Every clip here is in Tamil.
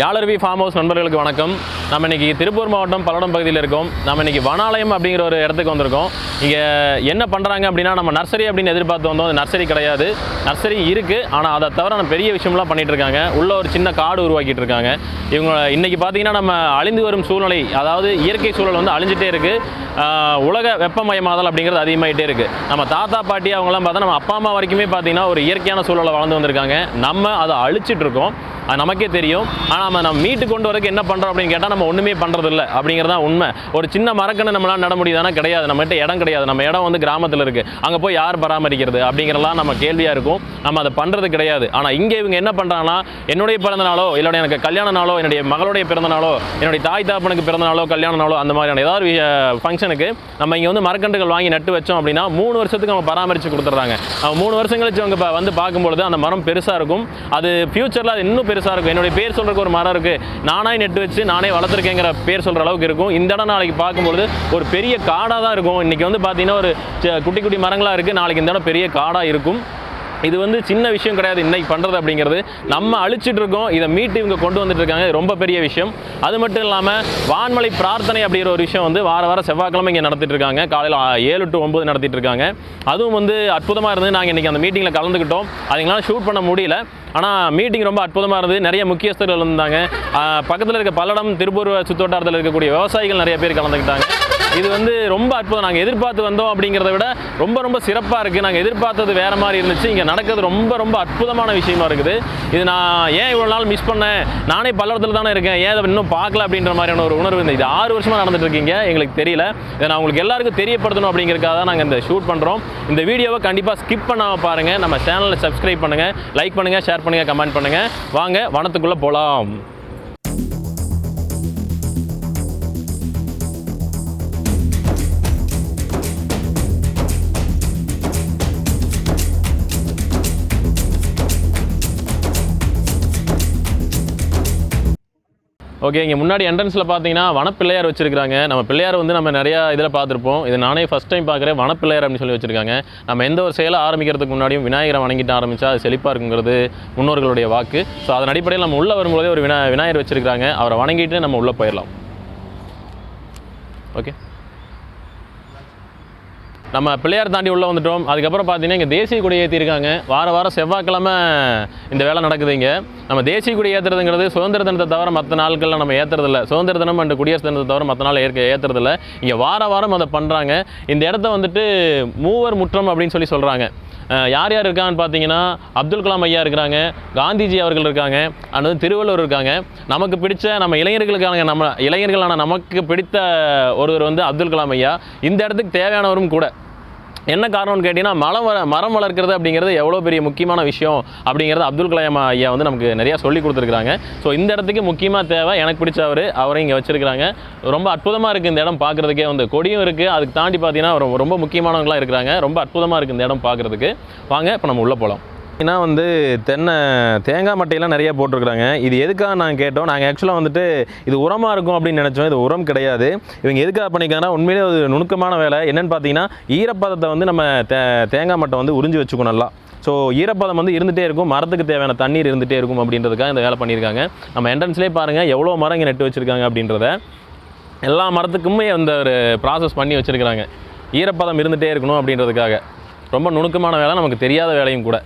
யாழருவி ஃபார்ம் ஹவுஸ் நண்பர்களுக்கு வணக்கம். நம்ம இன்னைக்கு திருப்பூர் மாவட்டம் பல்லடம் பகுதியில் இருக்கோம். நம்ம இன்னைக்கு வனாலயம் அப்படிங்கிற ஒரு இடத்துக்கு வந்திருக்கோம். இங்கே என்ன பண்ணுறாங்க அப்படின்னா நம்ம நர்சரி அப்படின்னு எதிர்பார்த்து வந்தோம். அது நர்சரி கிடையாது. நர்சரி இருக்குது ஆனால் அதை தவிர நம்ம பெரிய விஷயம்லாம் பண்ணிட்டு இருக்காங்க. உள்ள ஒரு சின்ன காடு உருவாக்கிட்டு இருக்காங்க. இவங்க இன்னைக்கு பார்த்தீங்கன்னா நம்ம அழிந்து வரும் சூழ்நிலை அதாவது இயற்கை சூழல் வந்து அழிஞ்சிட்டே இருக்குது உலக வெப்பமயமாதல் அப்படிங்கிறது அதிகமாகிட்டே இருக்குது நம்ம தாத்தா பாட்டி அவங்களாம் பார்த்தா நம்ம அப்பா அம்மா வரைக்குமே பார்த்தீங்கன்னா ஒரு இயற்கையான சூழலை வளர்ந்து வந்திருக்காங்க. நம்ம அதை அழிச்சிட்ருக்கோம் அது நமக்கே தெரியும். ஆனால் நம்ம நம்ம மீட்டு கொண்டு வரக்கு என்ன பண்ணுறோம் அப்படின்னு கேட்டால் நம்ம ஒன்றுமே பண்ணுறதில்ல அப்படிங்கிறதான் அப்படிங்கிறது தான் உண்மை. ஒரு சின்ன மரக்கன்று நம்மளால் நட முடியுதானா? கிடையாது. நம்மகிட்ட இடம் கிடையாது. நம்ம இடம் வந்து கிராமத்தில் இருக்குது அங்கே போய் யார் பராமரிக்கிறது அப்படிங்கிறலாம் நம்ம கேள்வியாக இருக்கும். நம்ம அதை பண்ணுறது கிடையாது. ஆனால் இங்கே இவங்க என்ன பண்ணுறாங்கன்னா என்னுடைய பிறந்த நாளோ இல்லை எனக்கு கல்யாண நாளோ என்னுடைய மகளுடைய பிறந்த நாளோ என்னுடைய தாய் தாப்பனுக்கு பிறந்த நாளோ கல்யாண நாளோ அந்த மாதிரியான ஏதாவது ஃபங்க்ஷனுக்கு நம்ம இங்கே வந்து மரக்கன்றுகள் வாங்கி நட்டு வச்சோம் அப்படின்னா மூணு வருஷத்துக்கு அவங்க பராமரித்து கொடுத்துட்றாங்க. மூணு வருஷம் கழிச்சு அவங்க இப்போ வந்து பார்க்கும்பொழுது அந்த மரம் பெருசாக இருக்கும். அது ஃப்யூச்சரில் அது இன்னும் பெருசாக இருக்கும். என்னுடைய பேர் சொல்கிறதுக்கு ஒரு மரம் இருக்குது நானே நட்டு வச்சு நானே வளர்த்துருக்கேங்கிற பேர் சொல்கிற அளவுக்கு இருக்கும். இந்த இடம் நாளைக்கு பார்க்கும்பொழுது ஒரு பெரிய காடாக தான் இருக்கும். இன்றைக்கி வந்து பார்த்தீங்கன்னா ஒரு குட்டி குட்டி மரங்களாக இருக்குது நாளைக்கு இந்த இடம் பெரிய காடாக இருக்கும். இது வந்து சின்ன விஷயம் கிடையாது. இன்னைக்கு பண்ணுறது அப்படிங்கிறது. நம்ம அழிச்சிட்டு இருக்கோம். இதை மீட்டு இவங்க கொண்டு வந்துட்டு இருக்காங்க. ரொம்ப பெரிய விஷயம். அது மட்டும் இல்லாமல் வான்மலை பிரார்த்தனை அப்படிங்கிற ஒரு விஷயம் வந்து வார வாரம் செவ்வாய்க்கிழமை இங்கே நடத்திட்டு இருக்காங்க. காலையில் ஏழு டு ஒம்பது நடத்திட்டு இருக்காங்க. அதுவும் வந்து அற்புதமாக இருந்து நாங்கள் இன்றைக்கி அந்த மீட்டிங்கில் கலந்துக்கிட்டோம். அதுங்களால ஷூட் பண்ண முடியல. ஆனால் மீட்டிங் ரொம்ப அற்புதமாக இருந்தது. நிறைய முக்கியஸ்தர்கள் இருந்தாங்க. பக்கத்தில் இருக்க பல்லடம் திருப்பூர் சுற்றுவட்டாரத்தில் இருக்கக்கூடிய விவசாயிகள் நிறைய பேர் கலந்துக்கிட்டாங்க. இது வந்து ரொம்ப அற்புதம். நாங்கள் எதிர்பார்த்து வந்தோம் அப்படிங்கிறத விட ரொம்ப ரொம்ப சிறப்பாக இருக்குது நாங்கள் எதிர்பார்த்தது வேறு மாதிரி இருந்துச்சு. இங்கே நடக்கிறது ரொம்ப ரொம்ப அற்புதமான விஷயமா இருக்குது. இது நான் ஏன் இவ்வளோ நாள் மிஸ் பண்ணேன்? நானே பல்லடத்தில் தானே இருக்கேன். ஏன் அதை இன்னும் பார்க்கல அப்படின்ற மாதிரியான ஒரு உணர்வு இந்த இது ஆறு வருஷமாக நடந்துட்டு இருக்கீங்க. எங்களுக்கு தெரியல. இதை நான் உங்களுக்கு எல்லாருக்கும் தெரியப்படுத்தணும் அப்படிங்கிறதுக்காக தான் நாங்கள் இந்த ஷூட் பண்ணுறோம் இந்த வீடியோவை கண்டிப்பாக ஸ்கிப் பண்ணாமல் பாருங்கள் நம்ம சேனலை சப்ஸ்கிரைப் பண்ணுங்கள் லைக் பண்ணுங்கள் ஷேர் பண்ணுங்கள் கமெண்ட் பண்ணுங்கள் வாங்க வனத்துக்குள்ளே போகலாம் ஓகே இங்கே முன்னாடி என்ட்ரன்ஸில் பார்த்தீங்கன்னா வனப்பிள்ளையார் வச்சிருக்காங்க நம்ம பிள்ளையார் வந்து நம்ம நிறையா இதில் பார்த்துருப்போம். இது நானே ஃபஸ்ட் டைம் பார்க்குறேன். வனப்பிள்ளையார் அப்படின்னு சொல்லி வச்சிருக்காங்க. நம்ம எந்த ஒரு செயலை ஆரம்பிக்கிறதுக்கு முன்னாடியும் விநாயகரை வணங்கிட்டு ஆரம்பித்தா அது செழிப்பாக இருக்குங்கிறது முன்னோர்களுடைய வாக்கு. ஸோ அதன் அடிப்படையில் நம்ம உள்ளே வரும்போதே ஒரு வினா விநாயகர் வச்சிருக்காங்க அவரை வணங்கிட்டு நம்ம உள்ளே போயிடலாம். ஓகே நம்ம பிள்ளையார் தாண்டி உள்ளே வந்துட்டோம். அதுக்கப்புறம் பார்த்தீங்கன்னா இங்கே தேசிய கொடி ஏற்றிருக்காங்க வார வாரம் செவ்வாய்க்கிழமை இந்த வேலை நடக்குது இங்கே. நம்ம தேசிய கொடி ஏற்றுறதுங்கிறது சுதந்திர தினத்தை தவிர மற்ற நாட்களில் நம்ம ஏற்றுறதில்ல சுதந்திர தினம் அண்டு குடியரசு தினத்தை தவிர மற்ற நாள் ஏற்க ஏற்றுறதில்ல இங்கே வார வாரம் அதை பண்ணுறாங்க இந்த இடத்த வந்துட்டு மூவர் முற்றம் அப்படின்னு சொல்லி சொல்கிறாங்க யார் யார் இருக்கான்னு பார்த்தீங்கன்னா அப்துல் கலாம் ஐயா இருக்கிறாங்க காந்திஜி அவர்கள் இருக்காங்க அல்லது திருவள்ளுவர் இருக்காங்க. நமக்கு பிடிச்ச நம்ம இளைஞர்களுக்கான நம்ம இளைஞர்களான நமக்கு பிடித்த ஒருவர் வந்து அப்துல் கலாம் ஐயா. இந்த இடத்துக்கு தேவையானவரும் கூட. என்ன காரணம்னு கேட்டிங்கன்னா மரம் மரம் வளர்க்குறது அப்படிங்கிறது எவ்வளோ பெரிய முக்கியமான விஷயம் அப்படிங்கிறது அப்துல் கலாம் ஐயா வந்து நமக்கு நிறையா சொல்லி கொடுத்துருக்காங்க ஸோ இந்த இடத்துக்கு முக்கியமாக தேவை எனக்கு பிடிச்ச அவர் அவரை இங்கே வச்சுருக்கிறாங்க. ரொம்ப அற்புதமாக இருக்குது இந்த இடம் பார்க்குறதுக்கே வந்து. கொடியும் இருக்குது அதுக்கு தாண்டி பார்த்தீங்கன்னா ரொம்ப ரொம்ப முக்கியமானவங்களாம் இருக்கிறாங்க. ரொம்ப அற்புதமாக இருக்குது இந்த இடம் பார்க்குறதுக்கு வாங்க இப்போ நம்ம உள்ளே போகலாம் ஏன்னா வந்து தென்னை தேங்காய் மட்டையெல்லாம் நிறைய போட்டிருக்கிறாங்க. இது எதுக்காக நாங்கள் கேட்டோம்? நாங்கள் ஆக்சுவலாக வந்துட்டு இது உரமாக இருக்கும் அப்படின்னு நினச்சோம். இது உரம் கிடையாது. இவங்க எதுக்காக பண்ணிக்காங்கன்னா உண்மையிலே ஒரு நுணுக்கமான வேலை. என்னென்னு பார்த்தீங்கன்னா ஈரப்பதத்தை வந்து நம்ம தே தேங்காய் மட்டை வந்து உறிஞ்சி வச்சுக்கணும் நல்லா. ஸோ ஈரப்பதம் வந்து இருந்துகிட்டே இருக்கும். மரத்துக்கு தேவையான தண்ணீர் இருந்துகிட்டே இருக்கும் அப்படின்றதுக்காக இந்த வேலை பண்ணியிருக்காங்க. நம்ம என்ட்ரன்ஸ்லேயே பாருங்கள் எவ்வளோ மரம் இங்கே நட்டு வச்சுருக்காங்க அப்படின்றத. எல்லா மரத்துக்குமே அந்த ஒரு ப்ராசஸ் பண்ணி வச்சுருக்கிறாங்க. ஈரப்பதம் இருந்துகிட்டே இருக்கணும் அப்படின்றதுக்காக. ரொம்ப நுணுக்கமான வேலை. நமக்கு தெரியாத வேலையும் கூட.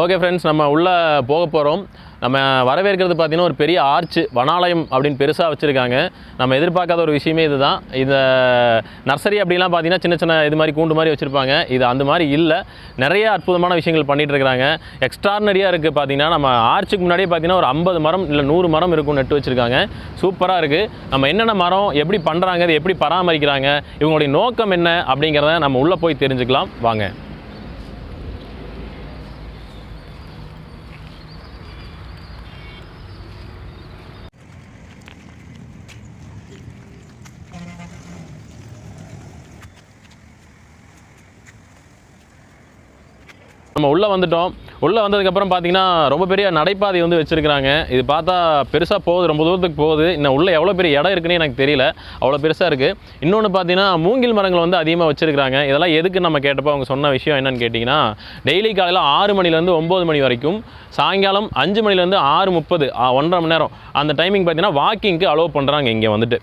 ஓகே ஃப்ரெண்ட்ஸ் நம்ம உள்ளே போக போகிறோம் நம்ம வரவேற்கிறது பார்த்தீங்கன்னா ஒரு பெரிய ஆர்ச் வனாலயம் அப்படின்னு பெருசாக வச்சுருக்காங்க. நம்ம எதிர்பார்க்காத ஒரு விஷயமே இதுதான். இந்த நர்சரி அப்படிலாம் பார்த்தீங்கன்னா சின்ன சின்ன இது மாதிரி கூண்டு மாதிரி வச்சுருப்பாங்க. இது அந்த மாதிரி இல்லை. நிறைய அற்புதமான விஷயங்கள் பண்ணிட்டு இருக்கிறாங்க எக்ஸ்ட்ரானரியாக இருக்குது பார்த்தீங்கன்னா நம்ம ஆர்ச்சுக்கு முன்னாடியே பார்த்தீங்கன்னா ஒரு ஐம்பது மரம் இல்லை நூறு மரம் இருக்கும் நட்டு வச்சுருக்காங்க. சூப்பராக இருக்குது நம்ம என்னென்ன மரம் எப்படி பண்ணுறாங்க இது எப்படி பராமரிக்கிறாங்க இவங்களுடைய நோக்கம் என்ன அப்படிங்கிறத நம்ம உள்ளே போய் தெரிஞ்சுக்கலாம். வாங்க. நம்ம உள்ளே வந்துட்டோம். உள்ளே வந்ததுக்கப்புறம் பார்த்தீங்கன்னா ரொம்ப பெரிய நடைபாதை வந்து வச்சுருக்கிறாங்க. இது பார்த்தா பெருசாக போகுது ரொம்ப தூரத்துக்கு போகுது. இன்னும் உள்ளே எவ்வளோ பெரிய இடம் இருக்குன்னு எனக்கு தெரியல. அவ்வளோ பெருசாக இருக்குது இன்னொன்று பார்த்தீங்கன்னா மூங்கில் மரங்கள் வந்து அதிகமாக வச்சுருக்கிறாங்க. இதெல்லாம் எதுக்கு நம்ம கேட்டப்போ அவங்க சொன்ன விஷயம் என்னென்னு கேட்டிங்கன்னா டெய்லி காலையில் ஆறு மணிலேருந்து ஒம்பது மணி வரைக்கும் சாயங்காலம் அஞ்சு மணிலேருந்து ஆறு முப்பது ஒன்றரை மணி நேரம். அந்த டைமிங் பார்த்தீங்கன்னா வாக்கிங்க்கு அலோவ் பண்ணுறாங்க இங்கே வந்துட்டு.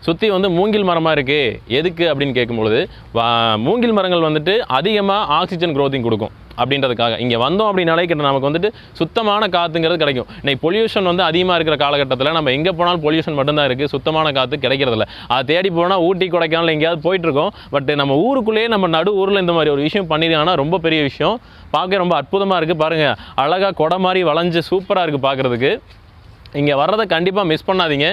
சுற்றி வந்து மூங்கில் மரமாக இருக்குது எதுக்கு அப்படின்னு கேட்கும்பொழுது வா- மூங்கில் மரங்கள் வந்துட்டு அதிகமாக ஆக்சிஜன் க்ரோத்திங் கொடுக்கும். அப்படின்றதுக்காக. இங்கே வந்தோம் அப்படின்னாலே கிட்ட நமக்கு வந்துட்டு சுத்தமான காற்றுங்கிறது கிடைக்கும். இன்னைக்கு பொல்யூஷன் வந்து அதிகமாக இருக்கிற காலகட்டத்தில் நம்ம எங்கே போனாலும் பொல்யூஷன் மட்டும்தான் இருக்குது சுத்தமான காற்று கிடைக்கிறதில்ல. அதை தேடி போனால் ஊட்டி கொடைக்கானல் எங்கேயாவது போயிட்டுருக்கோம் பட் நம்ம ஊருக்குள்ளேயே நம்ம நடு ஊரில் இந்த மாதிரி ஒரு விஷயம் பண்ணியிருக்காங்கன்னா ரொம்ப பெரிய விஷயம். பார்க்க ரொம்ப அற்புதமாக இருக்குது பாருங்கள் அழகாக கொடை மாதிரி வளைஞ்சு சூப்பராக இருக்குது பார்க்குறதுக்கு. இங்கே வர்றதை கண்டிப்பாக மிஸ் பண்ணாதீங்க.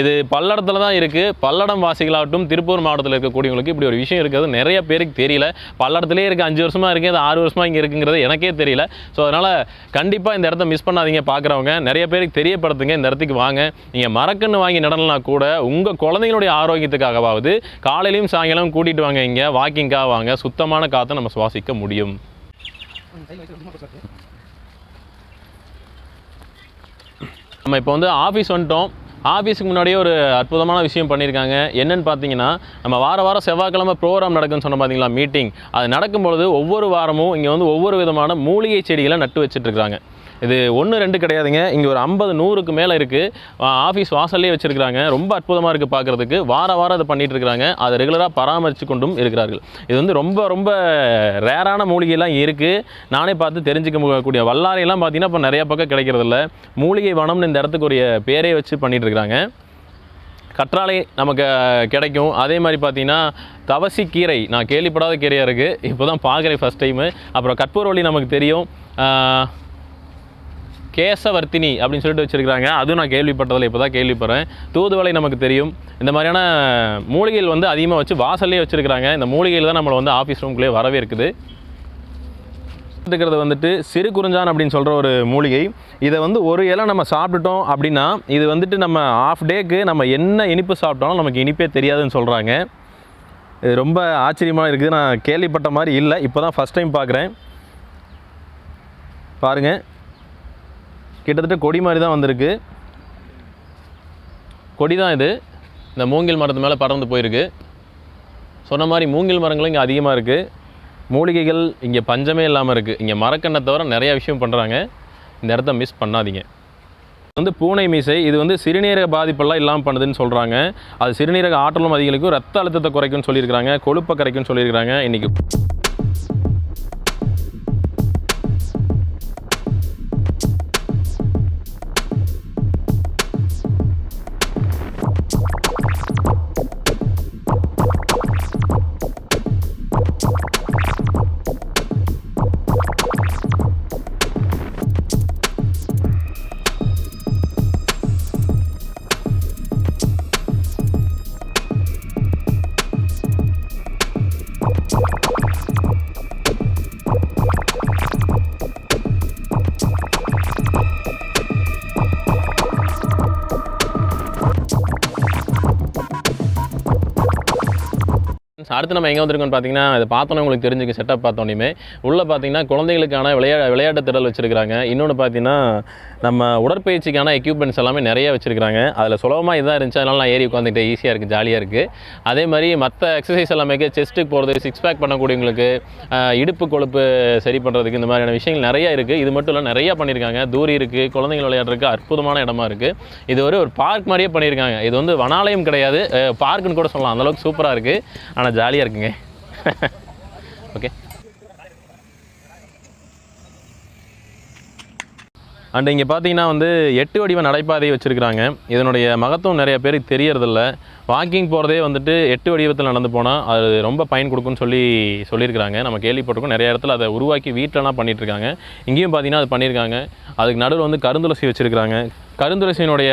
இது பல்லடத்தில் தான் இருக்குது பல்லடம் வாசிகளாகட்டும் திருப்பூர் மாவட்டத்தில் இருக்கக்கூடியவங்களுக்கு இப்படி ஒரு விஷயம் இருக்கிறது நிறைய பேருக்கு தெரியல. பல்லடத்துலேயே இருக்குது அஞ்சு வருஷமாக இருக்குது அது ஆறு வருஷமாக இங்கே இருக்குங்கிறது எனக்கே தெரியல. ஸோ அதனால் கண்டிப்பாக இந்த இடத்த மிஸ் பண்ணாதீங்க பார்க்குறவங்க நிறைய பேருக்கு தெரியப்படுத்துங்க இந்த இடத்துக்கு வாங்க. நீங்கள் மரக்கன்று வாங்கி நடனா கூட உங்கள் குழந்தைங்களுடைய ஆரோக்கியத்துக்காகவாவது காலையிலையும் சாயங்காலம் கூட்டிகிட்டு வாங்க இங்கே. வாக்கிங்காக வாங்க. சுத்தமான காற்றை நம்ம சுவாசிக்க முடியும். நம்ம இப்போ வந்து ஆஃபீஸ் வந்துட்டோம். ஆஃபீஸுக்கு முன்னாடியே ஒரு அற்புதமான விஷயம் பண்ணியிருக்காங்க. என்னென்னு பார்த்தீங்கன்னா நம்ம வார வாரம் செவ்வாய்க்கிழமை ப்ரோக்ராம் நடக்குன்னு சொன்ன பார்த்தீங்களா மீட்டிங் அது நடக்கும்பொழுது ஒவ்வொரு வாரமும் இங்கே வந்து ஒவ்வொரு விதமான மூலிகை செடிகளை நட்டு வச்சுட்ருக்காங்க இது ஒன்று ரெண்டு கிடையாதுங்க. இங்கே ஒரு ஐம்பது நூறுக்கு மேலே இருக்குது ஆஃபீஸ் வாசல்லே வச்சுருக்கிறாங்க. ரொம்ப அற்புதமாக இருக்குது பார்க்குறதுக்கு வார வாரம் அதை பண்ணிட்டு அதை ரெகுலராக பராமரித்து கொண்டும் இருக்கிறார்கள். இது வந்து ரொம்ப ரொம்ப ரேரான மூலிகைலாம் இருக்குது நானே பார்த்து தெரிஞ்சுக்க கூடிய வல்லாரையெல்லாம் பார்த்தீங்கன்னா இப்போ நிறைய பக்கம் கிடைக்கிறதில்ல. மூலிகை வனம்னு இந்த இடத்துக்குரிய பேரே வச்சு பண்ணிட்டு கற்றாழை நமக்கு கிடைக்கும். அதே மாதிரி பார்த்தீங்கன்னா தவசி கீரை. நான் கேள்விப்படாத கீரையாக இருக்குது இப்போ தான் பார்க்குறேன் ஃபஸ்ட் டைமு அப்புறம் கற்பூரவள்ளி நமக்கு தெரியும். கேசவர்த்தினி அப்படின்னு சொல்லிட்டு வச்சுருக்காங்க அதுவும் நான் கேள்விப்பட்டதில்லை இப்போ தான் கேள்விப்படுறேன். தூதுவளை நமக்கு தெரியும். இந்த மாதிரியான மூலிகைகள் வந்து அதிகமாக வச்சு வாசல்லே வச்சுருக்காங்க இந்த மூலிகையில் தான் நம்மளை வந்து ஆஃபீஸ் ரூம்குள்ளேயே வரவே இருக்குது எடுத்துக்கிறது வந்துட்டு சிறு குறிஞ்சான் அப்படின்னு சொல்கிற ஒரு மூலிகை. இதை வந்து ஒரு இலை நம்ம சாப்பிட்டுட்டோம் அப்படின்னா இது வந்துட்டு நம்ம ஆஃப் டேக்கு நம்ம என்ன இனிப்பு சாப்பிட்டாலும் நமக்கு இனிப்பே தெரியாதுன்னு சொல்கிறாங்க இது ரொம்ப ஆச்சரியமாக இருக்குது. நான் கேள்விப்பட்ட மாதிரி இல்லை. இப்போ தான் ஃபஸ்ட் டைம் பார்க்குறேன். பாருங்கள் கிட்டத்தட்ட கொடி மாதிரி தான் வந்திருக்கு. கொடி தான் இது. இந்த மூங்கில் மரத்து மேலே பறந்து போயிருக்கு. சொன்ன மாதிரி மூங்கில் மரங்களும் இங்கே அதிகமாக இருக்குது மூலிகைகள் இங்கே பஞ்சமே இல்லாமல் இருக்குது இங்கே மரக்கண்ணை தவிர நிறைய விஷயம் பண்ணுறாங்க இந்த இடத்த மிஸ் பண்ணாதீங்க. வந்து பூனை மீசை. இது வந்து சிறுநீரக பாதிப்பெல்லாம் இல்லாமல் பண்ணுதுன்னு சொல்கிறாங்க அது சிறுநீரக ஆற்றலும் அதிகரிக்கும். ரத்த அழுத்தத்தை குறைக்கும்னு சொல்லியிருக்கிறாங்க. கொழுப்பை கரைக்கும்னு சொல்லியிருக்கிறாங்க. இன்றைக்கி அடுத்து நம்ம எங்கே வந்திருக்கோம்னு பார்த்தீங்கன்னா இதை பார்த்தோன்னே உங்களுக்கு தெரிஞ்சுக்க செட்டப் பார்த்தோன்னே உள்ளே பார்த்தீங்கன்னா குழந்தைகளுக்கான விளையா விளையாட்டு திடல் வச்சுருக்காங்க இன்னொன்று பார்த்தீங்கன்னா நம்ம உடற்பயிற்சிக்கான எக்யூப்மெண்ட்ஸ் எல்லாமே நிறைய வச்சுருக்காங்க அதில் சுலபமாக இதாக இருந்துச்சு. அதனால நான் ஏறி உட்காந்துட்டு ஈஸியாக இருக்குது ஜாலியாக இருக்குது அதே மாதிரி மற்ற எக்ஸசைஸ் எல்லாமே செஸ்ட்டுக்கு போகிறது சிக்ஸ் பேக் பண்ணக்கூடியவங்களுக்கு இடுப்பு கொழுப்பு சரி பண்ணுறதுக்கு இந்த மாதிரியான விஷயங்கள் நிறைய இருக்குது இது மட்டும் இல்லை நிறையா பண்ணியிருக்காங்க தூரி இருக்குது குழந்தைகள் விளையாடுறதுக்கு அற்புதமான இடமா இருக்குது இது ஒரு ஒரு பார்க் மாதிரியே பண்ணியிருக்காங்க இது வந்து வனாலயம் கிடையாது. பார்க்குன்னு கூட சொல்லலாம். அந்தளவுக்கு சூப்பராக இருக்குது ஆனால் ஜாலியாக இருக்குங்க. ஓகே அண்ட் இங்கே பார்த்தீங்கன்னா வந்து எட்டு வடிவ நடைபாதை வச்சுருக்கிறாங்க. இதனுடைய மகத்துவம் நிறைய பேருக்கு தெரியறதில்ல. வாக்கிங் போகிறதே வந்துட்டு எட்டு வடிவத்தில் நடந்து போனால் அது ரொம்ப பயன் கொடுக்கும்னு சொல்லி சொல்லியிருக்கிறாங்க. நம்ம கேள்விப்பட்டிருக்கோம். நிறைய இடத்துல அதை உருவாக்கி வீட்டிலலாம் பண்ணிகிட்ருக்காங்க இங்கேயும் பார்த்தீங்கன்னா அது பண்ணியிருக்காங்க. அதுக்கு நடுவில் வந்து கருந்துளசி வச்சுருக்கிறாங்க. கருந்துளசியினுடைய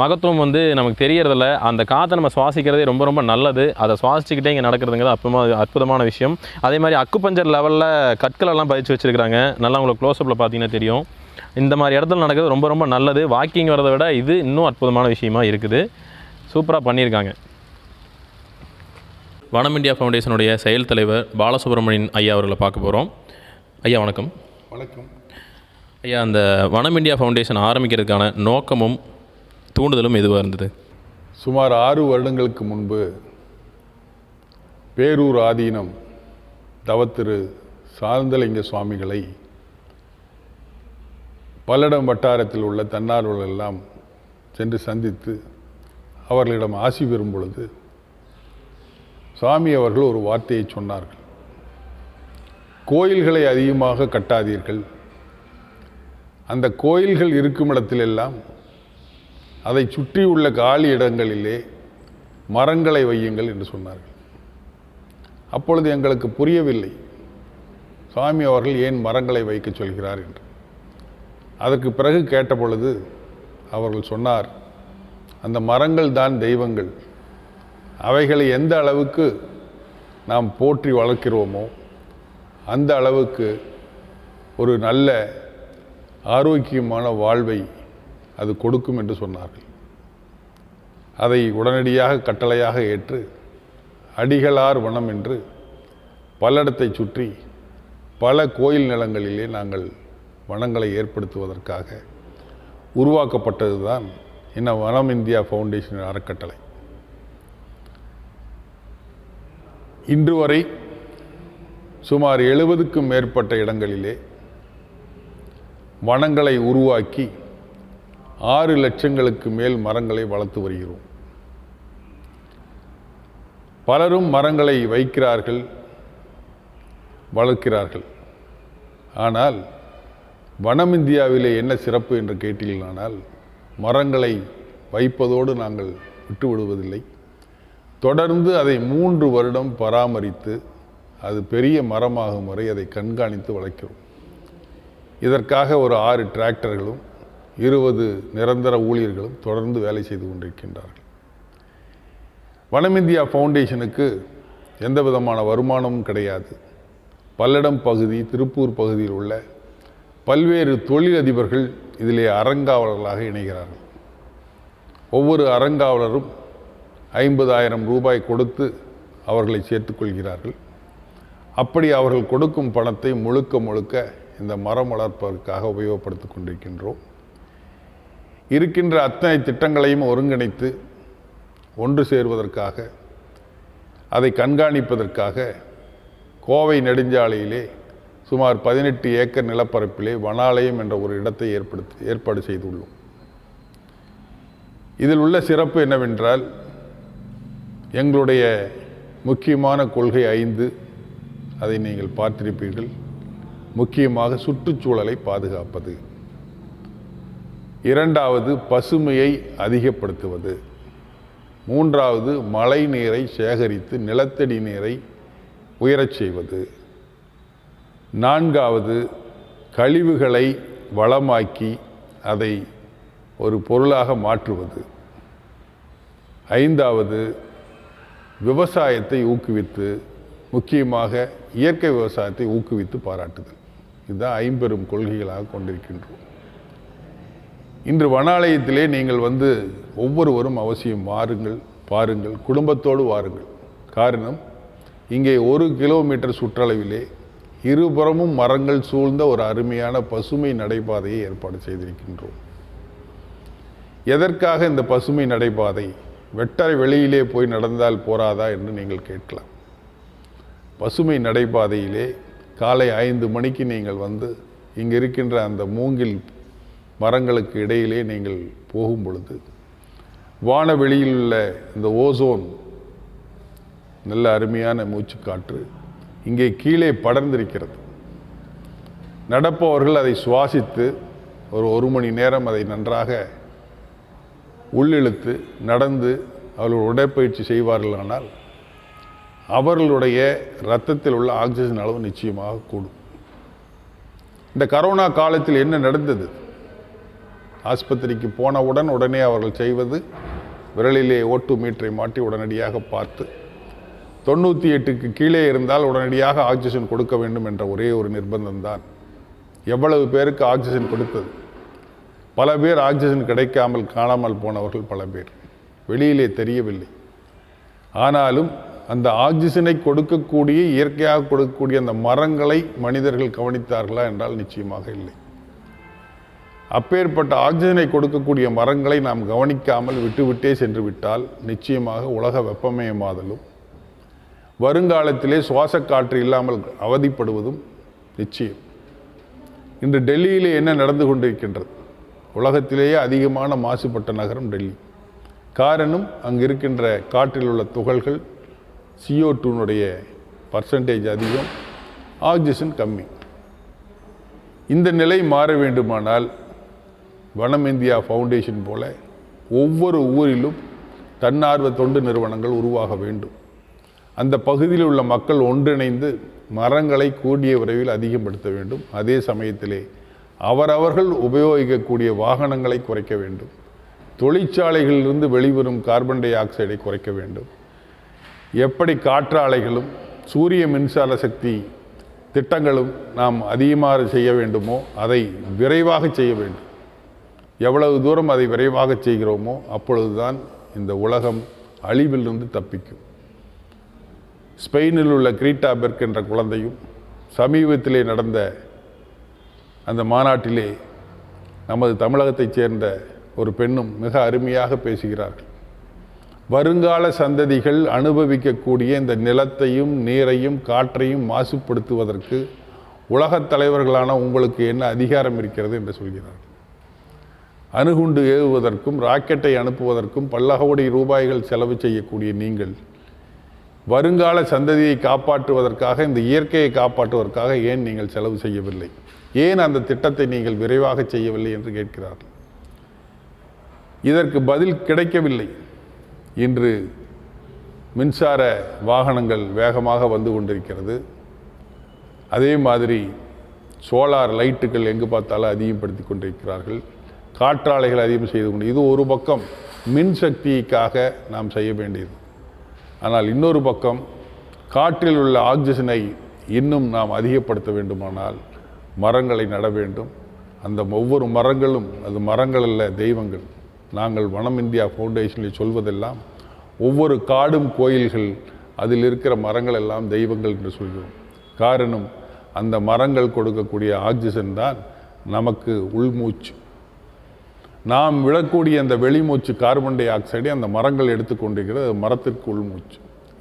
மகத்துவம் வந்து நமக்கு தெரியறதில்ல. அந்த காற்றை நம்ம சுவாசிக்கிறதே ரொம்ப ரொம்ப நல்லது. அதை சுவாசிச்சுக்கிட்டே இங்கே நடக்கிறதுங்கிறது அற்புதமாக அற்புதமான விஷயம். அதே மாதிரி அக்குப்பஞ்சர் லெவலில் கற்கள் எல்லாம் பதிச்சு வச்சுருக்காங்க நல்லா உங்களுக்கு க்ளோஸ்அப்பில் பார்த்தீங்கன்னா தெரியும். இந்த மாதிரி இடத்துல நடக்கிறது ரொம்ப ரொம்ப நல்லது. வாக்கிங் வரதை விட இது இன்னும் அற்புதமான விஷயமா இருக்குது. சூப்பராக பண்ணியிருக்காங்க. வனம் இந்தியா ஃபவுண்டேஷனுடைய செயல் தலைவர் பாலசுப்ரமணியன் ஐயா அவர்களை பார்க்க போகிறோம் ஐயா வணக்கம். வணக்கம். ஐயா அந்த வனம் இந்தியா ஃபவுண்டேஷன் ஆரம்பிக்கிறதுக்கான நோக்கமும் தூண்டுதலும் எதுவாக இருந்தது? சுமார் ஆறு வருடங்களுக்கு முன்பு பேரூர் ஆதீனம் தவத்திரு சார்ந்தலிங்க சுவாமிகளை பல்லடம் வட்டாரத்தில் உள்ள தன்னார்வலர்கள் எல்லாம் சென்று சந்தித்து அவர்களிடம் ஆசி பெறும் பொழுது சுவாமி அவர்கள் ஒரு வார்த்தையை சொன்னார்கள். கோயில்களை அதிகமாக கட்டாதீர்கள். அந்த கோயில்கள் இருக்கும் இடத்திலெல்லாம் அதை சுற்றியுள்ள காலி இடங்களிலே மரங்களை வையுங்கள் என்று சொன்னார்கள். அப்பொழுது எங்களுக்கு புரியவில்லை. சுவாமி அவர்கள் ஏன் மரங்களை வைக்க சொல்கிறார் என்று. அதற்கு பிறகு கேட்ட பொழுது அவர்கள் சொன்னார் அந்த மரங்கள் தான் தெய்வங்கள். அவைகளை எந்த அளவுக்கு நாம் போற்றி வளர்க்கிறோமோ அந்த அளவுக்கு ஒரு நல்ல ஆரோக்கியமான வாழ்வை அது கொடுக்கும் என்று சொன்னார்கள். அதை உடனடியாக கட்டளையாக ஏற்று அடிகளார் வனம் என்று பல்லடத்தை சுற்றி பல கோயில் நிலங்களிலே நாங்கள் வனங்களை ஏற்படுத்துவதற்காக உருவாக்கப்பட்டது தான் இந்த வனம் இந்தியா ஃபவுண்டேஷன் அறக்கட்டளை. இன்று வரை சுமார் எழுபதுக்கும் மேற்பட்ட இடங்களிலே வனங்களை உருவாக்கி ஆறு லட்சங்களுக்கு மேல் மரங்களை வளர்த்து வருகிறோம். பலரும் மரங்களை வைக்கிறார்கள் வளர்க்கிறார்கள். ஆனால் வனம் இந்தியாவிலே என்ன சிறப்பு என்று கேட்டீர்களானால் மரங்களை வைப்பதோடு நாங்கள் விட்டுவிடுவதில்லை. தொடர்ந்து அதை மூன்று வருடம் பராமரித்து அது பெரிய மரமாகும் வரை அதை கண்காணித்து வளர்க்கிறோம். இதற்காக ஒரு ஆறு டிராக்டர்களும் இருபது நிரந்தர ஊழியர்களும் தொடர்ந்து வேலை செய்து கொண்டிருக்கின்றார்கள். வனமிந்தியா ஃபவுண்டேஷனுக்கு எந்த விதமான வருமானமும் கிடையாது. பல்லடம் பகுதி திருப்பூர் பகுதியில் உள்ள பல்வேறு தொழிலதிபர்கள் இதிலே அறங்காவலர்களாக இணைகிறார்கள். ஒவ்வொரு அறங்காவலரும் ஐம்பதாயிரம் ரூபாய் கொடுத்து அவர்களை சேர்த்துக்கொள்கிறார்கள் அப்படி அவர்கள் கொடுக்கும் பணத்தை முழுக்க முழுக்க இந்த மரம் வளர்ப்பதற்காக உபயோகப்படுத்திக் கொண்டிருக்கின்றோம். இருக்கின்ற அத்தனை திட்டங்களையும் ஒருங்கிணைத்து ஒன்று சேர்வதற்காக அதை கண்காணிப்பதற்காக கோவை நெடுஞ்சாலையிலே சுமார் பதினெட்டு ஏக்கர் நிலப்பரப்பிலே வனாலயம் என்ற ஒரு இடத்தை ஏற்படுத்தி ஏற்பாடு செய்துள்ளோம். இதில் உள்ள சிறப்பு என்னவென்றால் எங்களுடைய முக்கியமான கொள்கை ஐந்து அதை நீங்கள் பார்த்திருப்பீர்கள். முக்கியமாக சுற்றுச்சூழலை பாதுகாப்பது. இரண்டாவது பசுமையை அதிகப்படுத்துவது. மூன்றாவது மழை நீரை சேகரித்து நிலத்தடி நீரை உயரச் செய்வது. நான்காவது கழிவுகளை வளமாக்கி அதை ஒரு பொருளாக மாற்றுவது. ஐந்தாவது விவசாயத்தை ஊக்குவித்து முக்கியமாக இயற்கை விவசாயத்தை ஊக்குவித்து பாராட்டுதல். இதுதான் ஐம்பெரும் கொள்கைகளாக கொண்டிருக்கின்றோம். இன்று வனாலயத்திலே நீங்கள் வந்து ஒவ்வொருவரும் அவசியம் வாருங்கள் பாருங்கள் குடும்பத்தோடு வாருங்கள். காரணம் இங்கே ஒரு கிலோமீட்டர் சுற்றளவிலே இருபுறமும் மரங்கள் சூழ்ந்த ஒரு அருமையான பசுமை நடைபாதையை ஏற்பாடு செய்திருக்கின்றோம். எதற்காக இந்த பசுமை நடைபாதை வெட்டரை வெளியிலே போய் நடந்தால் போராதா என்று நீங்கள் கேட்கலாம். பசுமை நடைபாதையிலே காலை ஐந்து மணிக்கு நீங்கள் வந்து இங்கே இருக்கின்ற அந்த மூங்கில் மரங்களுக்கு இடையிலே நீங்கள் போகும் பொழுது வானவெளியில் உள்ள இந்த ஓசோன் நல்ல அருமையான மூச்சுக்காற்று இங்கே கீழே படர்ந்திருக்கிறது. நடப்பவர்கள் அதை சுவாசித்து ஒரு ஒரு மணி நேரம் அதை நன்றாக உள்ளிழுத்து நடந்து அவர்கள் உடற்பயிற்சி செய்வார்களானால் அவர்களுடைய இரத்தத்தில் உள்ள ஆக்சிஜன் அளவு நிச்சயமாக கூடும். இந்த கரோனா காலத்தில் என்ன நடந்தது? ஆஸ்பத்திரிக்கு போனவுடன் உடனே அவர்கள் செய்வது விரலிலே ஓட்டு மீட்டரை மாட்டி உடனடியாக பார்த்து தொண்ணூற்றி எட்டுக்கு கீழே இருந்தால் உடனடியாக ஆக்சிஜன் கொடுக்க வேண்டும் என்ற ஒரே ஒரு நிர்பந்தம் தான் எவ்வளவு பேருக்கு ஆக்சிஜன் கொடுத்தது? பல பேர் ஆக்சிஜன் கிடைக்காமல் காணாமல் போனவர்கள் பல பேர். வெளியிலே தெரியவில்லை. ஆனாலும் அந்த ஆக்சிஜனை கொடுக்கக்கூடிய இயற்கையாக கொடுக்கக்கூடிய அந்த மரங்களை மனிதர்கள் கவனித்தார்களா என்றால் நிச்சயமாக இல்லை. அப்பேற்பட்ட ஆக்சிஜனை கொடுக்கக்கூடிய மரங்களை நாம் கவனிக்காமல் விட்டுவிட்டே சென்று விட்டால் நிச்சயமாக உலக வெப்பமயமாதலும் வருங்காலத்திலே சுவாச காற்று இல்லாமல் அவதிப்படுவதும் நிச்சயம். இன்று டெல்லியிலே என்ன நடந்து கொண்டிருக்கின்றது? உலகத்திலேயே அதிகமான மாசுபட்ட நகரம் டெல்லி. காரணம் அங்கு இருக்கின்ற காற்றில் உள்ள துகள்கள் CO2 டூனுடைய பர்சன்டேஜ் அதிகம் ஆக்சிஜன் கம்மி. இந்த நிலை மாற வேண்டுமானால் வனம் இந்தியா ஃபவுண்டேஷன் போல ஒவ்வொரு ஊரிலும் தன்னார்வ தொண்டு நிறுவனங்கள் உருவாக வேண்டும். அந்த பகுதியில் உள்ள மக்கள் ஒன்றிணைந்து மரங்களை கூடிய விரைவில் அதிகப்படுத்த வேண்டும். அதே சமயத்திலே அவரவர்கள் உபயோகிக்கக்கூடிய வாகனங்களை குறைக்க வேண்டும். தொழிற்சாலைகளிலிருந்து வெளிவரும் கார்பன் டை ஆக்சைடை குறைக்க வேண்டும். எப்படி காற்றாலைகளும் சூரிய மின்சார சக்தி திட்டங்களும் நாம் அதிகமாக செய்ய வேண்டுமோ அதை விரைவாக செய்ய வேண்டும். எவ்வளவு தூரம் அதை விரைவாக செய்கிறோமோ அப்பொழுதுதான் இந்த உலகம் அழிவிலிருந்து தப்பிக்கும். ஸ்பெயினில் உள்ள கிரீட்டா பெர்க் என்ற குழந்தையும் சமீபத்திலே நடந்த அந்த மாநாட்டிலே நமது தமிழகத்தைச் சேர்ந்த ஒரு பெண்ணும் மிக அருமையாக பேசுகிறார்கள். வருங்கால சந்ததிகள் அனுபவிக்கக்கூடிய இந்த நிலத்தையும் நீரையும் காற்றையும் மாசுபடுத்துவதற்கு உலகத் தலைவர்களான உங்களுக்கு என்ன அதிகாரம் இருக்கிறது என்று சொல்கிறார்கள். அணுகுண்டு ஏவுவதற்கும் ராக்கெட்டை அனுப்புவதற்கும் பல்ல கோடி ரூபாய்கள் செலவு செய்யக்கூடிய நீங்கள் வருங்கால சந்ததியை காப்பாற்றுவதற்காக இந்த இயற்கையை காப்பாற்றுவதற்காக ஏன் நீங்கள் செலவு செய்யவில்லை? ஏன் அந்த திட்டத்தை நீங்கள் விரைவாக செய்யவில்லை என்று கேட்கிறார்கள்? இதற்கு பதில் கிடைக்கவில்லை. இன்று மின்சார வாகனங்கள் வேகமாக வந்து கொண்டிருக்கிறது. அதே மாதிரி சோலார் லைட்டுகள் எங்கு பார்த்தாலும் அதிகப்படுத்தி கொண்டிருக்கிறார்கள். காற்றாலைகள் அதிகம் செய்து கொண்டு இது ஒரு பக்கம் மின் சக்திக்காக நாம் செய்ய வேண்டியது. ஆனால் இன்னொரு பக்கம் காற்றில் உள்ள ஆக்சிஜனை இன்னும் நாம் அதிகப்படுத்த வேண்டுமானால் மரங்களை நட வேண்டும். அந்த ஒவ்வொரு மரங்களும் அது மரங்கள் அல்ல தெய்வங்கள். நாங்கள் வனம் இந்தியா ஃபவுண்டேஷனில் சொல்வதெல்லாம் ஒவ்வொரு காடும் கோயில்கள் அதில் இருக்கிற மரங்கள் எல்லாம் தெய்வங்கள் என்று சொல்கிறோம். காரணம் அந்த மரங்கள் கொடுக்கக்கூடிய ஆக்சிஜன் தான் நமக்கு உள்மூச்சு. நாம் விழக்கூடிய அந்த வெளிமூச்சு கார்பன் டை ஆக்சைடை அந்த மரங்கள் எடுத்துக்கொண்டிருக்கிறது அது மரத்திற்கு உள்மூச்சு.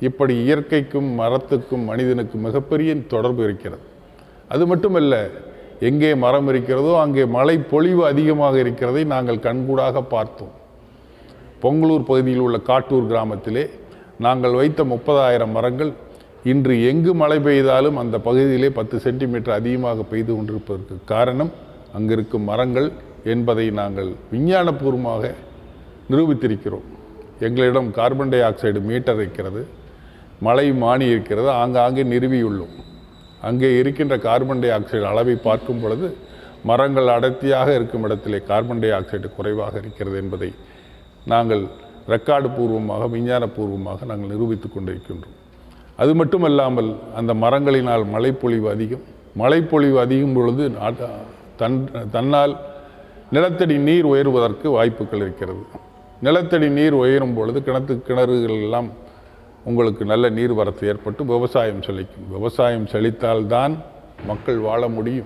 இப்படி இயற்கைக்கும் மரத்துக்கும் மனிதனுக்கும் மிகப்பெரிய தொடர்பு இருக்கிறது. அது மட்டுமல்ல எங்கே மரம் இருக்கிறதோ அங்கே மழை பொழிவு அதிகமாக இருக்கிறதை நாங்கள் கண்கூடாக பார்த்தோம். பொங்கலூர் பகுதியில் உள்ள காட்டூர் கிராமத்திலே நாங்கள் வைத்த முப்பதாயிரம் மரங்கள் இன்று எங்கு மழை பெய்தாலும் அந்த பகுதியிலே பத்து சென்டிமீட்டர் அதிகமாக பெய்து கொண்டிருப்பதற்கு காரணம் அங்கிருக்கும் மரங்கள் என்பதை நாங்கள் விஞ்ஞானபூர்வமாக நிரூபித்திருக்கிறோம். எங்களிடம் கார்பன் டை ஆக்சைடு மீட்டர் இருக்கிறது மழை மானி இருக்கிறது ஆங்காங்கே நிறுவியுள்ளோம் அங்கே இருக்கின்ற கார்பன் டை ஆக்சைடு அளவை பார்க்கும் பொழுது மரங்கள் அடர்த்தியாக இருக்கும் இடத்திலே கார்பன் டை ஆக்சைடு குறைவாக இருக்கிறது என்பதை நாங்கள் ரெக்கார்டு பூர்வமாக விஞ்ஞானபூர்வமாக நாங்கள் நிரூபித்து கொண்டிருக்கின்றோம். அது மட்டுமல்லாமல் அந்த மரங்களினால் மழைப்பொழிவு அதிகம். மழைப்பொழிவு அதிகம் பொழுது நாட்ட- தன் தன்னால் நிலத்தடி நீர் உயர்வதற்கு வாய்ப்புகள் இருக்கிறது. நிலத்தடி நீர் உயரும் பொழுது கிணத்து கிணறுகள் எல்லாம் உங்களுக்கு நல்ல நீர் வரத்து ஏற்பட்டு விவசாயம் செழிக்கும். விவசாயம் செழித்தால்தான் மக்கள் வாழ முடியும்.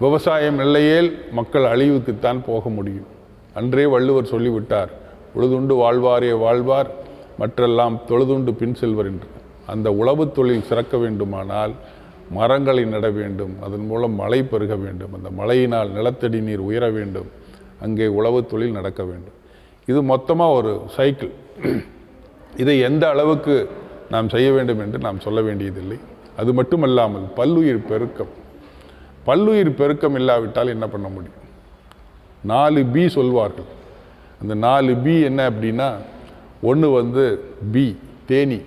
விவசாயம் இல்லையேல் மக்கள் அழிவுக்குத்தான் போக முடியும். அன்றே வள்ளுவர் சொல்லிவிட்டார் உழுதுண்டு வாழ்வாரே வாழ்வார் மற்றெல்லாம் தொழுதுண்டு பின் செல்வர் என்று. அந்த உழவுத் தொழில் சிறக்க வேண்டுமானால் மரங்களை நட வேண்டும் அதன் மூலம் மழை பெருக வேண்டும் அந்த மழையினால் நிலத்தடி நீர் உயர வேண்டும் அங்கே உழவு தொழில் நடக்க வேண்டும். இது மொத்தமாக ஒரு சைக்கிள் இதை எந்த அளவுக்கு நாம் செய்ய வேண்டும் என்று நாம் சொல்ல வேண்டியதில்லை. அது மட்டுமல்லாமல் பல்லுயிர் பெருக்கம். பல்லுயிர் பெருக்கம் இல்லாவிட்டால் என்ன பண்ண முடியும்? நாலு பி சொல்வார்கள். அந்த நாலு பி என்ன அப்படின்னா ஒன்று வந்து பி தேனி.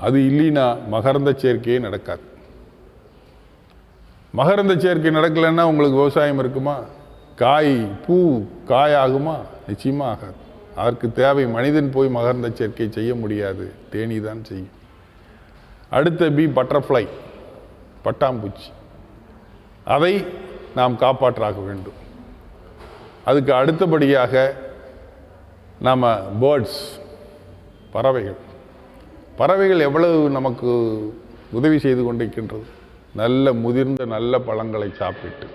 அது இல்லைன்னா மகரந்த சேர்க்கையே நடக்காது. மகரந்த சேர்க்கை நடக்கலைன்னா உங்களுக்கு விவசாயம் இருக்குமா? காய் பூ காய் ஆகுமா? நிச்சயமாக ஆகாது. அதற்கு தேவை மனிதன் போய் மகர்ந்த சேர்க்கை செய்ய முடியாது. தேனி தான் செய்யும். அடுத்த பி பட்டர்ஃப்ளை பட்டாம்பூச்சி. அதை நாம் காப்பாற்றாக வேண்டும். அதுக்கு அடுத்தபடியாக நாம் பேர்ட்ஸ் பறவைகள். பறவைகள் எவ்வளவு நமக்கு உதவி செய்து கொண்டிருக்கின்றது? நல்ல முதிர்ந்த நல்ல பழங்களை சாப்பிட்டு.